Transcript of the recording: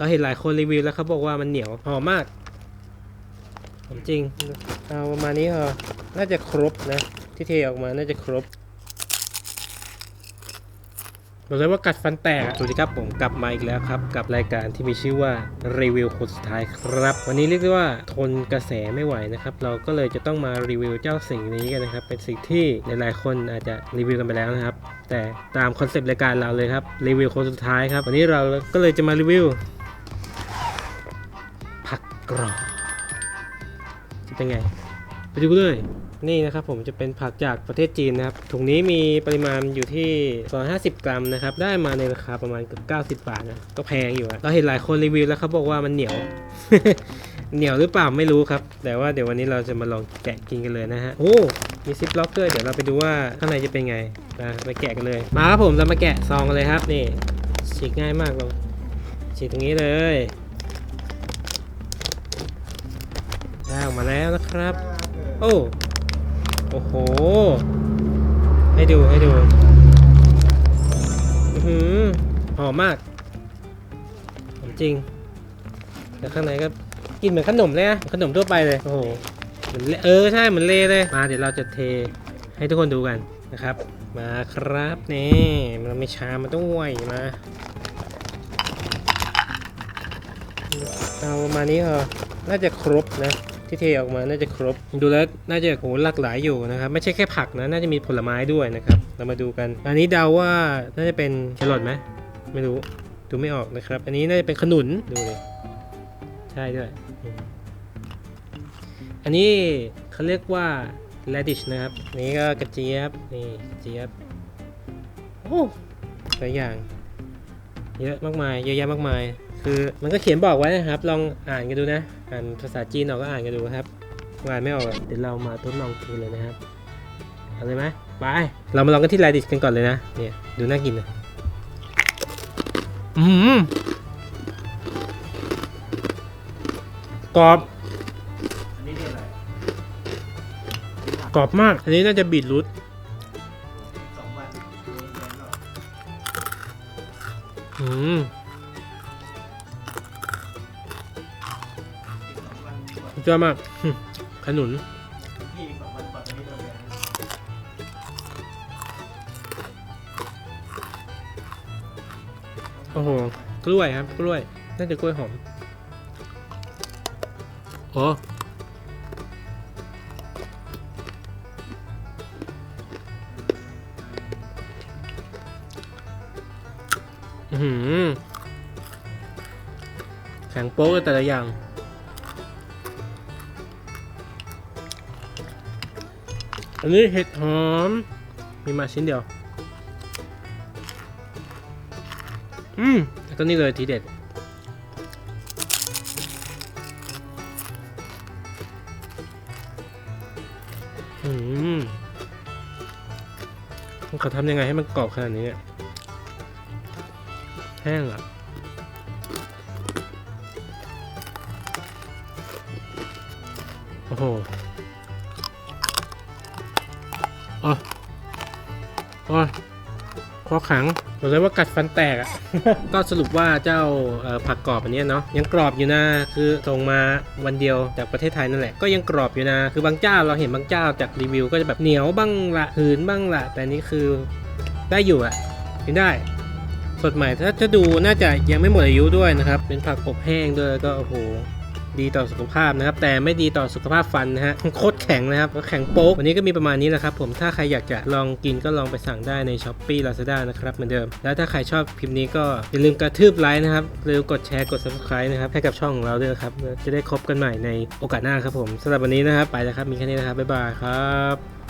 เราเห็นหลายคนรีวิวแล้วเขาบอกว่ามันเหนียวหอมมากหอมจริงเอาประมาณนี้พอน่าจะครบนะ ที่เทออกมาน่าจะครบบอกเลยว่ากัดฟันแตกสวัสดีครับผมกลับมาอีกแล้วครับ กับรายการที่มีชื่อว่ารีวิวคนสุดท้ายครับ วันนี้เรียกได้ว่าทนกระแสไม่ไหวนะครับ เราก็เลยจะต้องมารีวิวเจ้าสิ่งนี้กันนะครับ เป็นสิ่งที่หลายๆ คนอาจจะรีวิวกันไปแล้วนะครับ แต่ตามคอนเซปต์รายการเราเลยครับรีวิวคนสุดท้ายครับวันนี้เราก็เลยจะมารีวิว กรอบจะเป็นไง ไปดูเลย นี่นะครับผมจะเป็นผักจากประเทศจีนนะครับ ถุงนี้มีปริมาณอยู่ที่ 250 กรัมนะครับ ได้มาในราคาประมาณเกือบ90 บาทนะ ก็แพงอยู่อะเราเห็นหลายคนรีวิวแล้วเขาบอกว่ามันเหนียว เหนียวหรือเปล่าไม่รู้ครับ แต่ว่าเดี๋ยววันนี้เราจะมาลองแกะกินกันเลยนะฮะ โอ้ มีซิปล็อกด้วย เดี๋ยวเราไปดูว่าข้างในจะเป็นไงนะไปแกะกันเลย มาครับผม เรามาแกะซองกันเลยครับ นี่ฉีกง่ายมากเราฉีกตรงนี้เลย แล้วนะครับ โอ้ โอ้โห ให้ดูให้ดู อือหือหอมมากหอมจริง แต่ข้างในก็กินเหมือนขนมเลยนะขนมทั่วไปเลย โอ้โหเหมือนเละเออใช่เหมือนเลเลย มาเดี๋ยวเราจะเทให้ทุกคนดูกันนะครับ มาครับนี่เราไม่ช้ามาด้องไหวมาเอาประมาณนี้พอน่าจะครบนะ ที่เทออกมาน่าจะครบ ดูแล้วน่าจะโหหลากหลายอยู่นะครับ ไม่ใช่แค่ผักนะ น่าจะมีผลไม้ด้วยนะครับ เรามาดูกัน อันนี้เดาว่าน่าจะเป็นแครอทไหมไม่รู้ดูไม่ออกนะครับ อันนี้น่าจะเป็นขนุนดูเลย ใช่ด้วย อันนี้เขาเรียกว่า radish นะครับ นี่ก็กระเจี๊ยบ นี่กระเจี๊ยบ โอ้หลายอย่าง เยอะมากมาย เยอะแยะมากมาย คือมันก็เขียนบอกไว้นะครับ ลองอ่านกันดูนะ อ่านภาษาจีนออกก็อ่านกันดูครับอ่านไม่ออกเดี๋ยวเรามาทดลองกินเลยนะครับ เอาเลยไหมไปเรามาลองกันที่ไลดิชกันก่อนเลยนะ เนี่ยดูน่ากินนะอืมกรอบกรอบมาก อันนี้น่าจะบีทรูทหือยอืม ยอดมาก ขนุนพี่อีกสองวันก่อนอันนี้โอ้โห กล้วยครับ กล้วย น่าจะกล้วยหอมโอ้อื้อหือแข็งโป๊กแต่ละอย่าง อันนี้เห็ดหอม มีมาชิ้นเดียว อืมแล้วก็นี่เลยทีเด็ด อืมเขาทำยังไงให้มันกรอบขนาดนี้เนี่ย แห้งอะโอ้โห อ๋ออ๋อคอขังบอกเลยว่ากัดฟันแตกอะ่ะ ก็สรุปว่าเจ้าเอ่อผักกรอบอันเนี้ยเนาะยังกรอบอยู่นะคือส่งมาวันเดียวจากประเทศไทยนั่นแหละก็ยังกรอบอยู่นะคือบางเจ้าเราเห็นบางเจ้าจากรีวิว ก็จะแบบเหนียวบ้างละหืนบ้างละแต่อันนี้คือได้อยู่อะ่ะกินได้ สดใหม่ถ้าจะดูน่าจะยังไม่หมดอายุด้วยนะครับ เป็นผักอบแห้งด้วยแล้วก็โอ้โห ดีต่อสุขภาพนะครับ แต่ไม่ดีต่อสุขภาพฟันนะฮะโคตรแข็งนะครับแข็งโป๊กวันนี้ก็มีประมาณนี้แหละครับผมถ้าใครอยากจะลองกินก็ลองไปสั่งได้ใน s h อ p e e Lazada นะครับเหมือนเดิม แล้วถ้าใครชอบคลิปนี้ก็อย่าลืมกระทืบไลค์นะครับหรือกดแชร์กด subscribe นะครับให้กับช่องของเราด้วยนะครับจะได้คบกันใหม่ในโอกาสหน้าครับผมสำหรับวันนี้นะครับไปแล้วครับมีแค่นี้นะครับบ๊ายบายครับ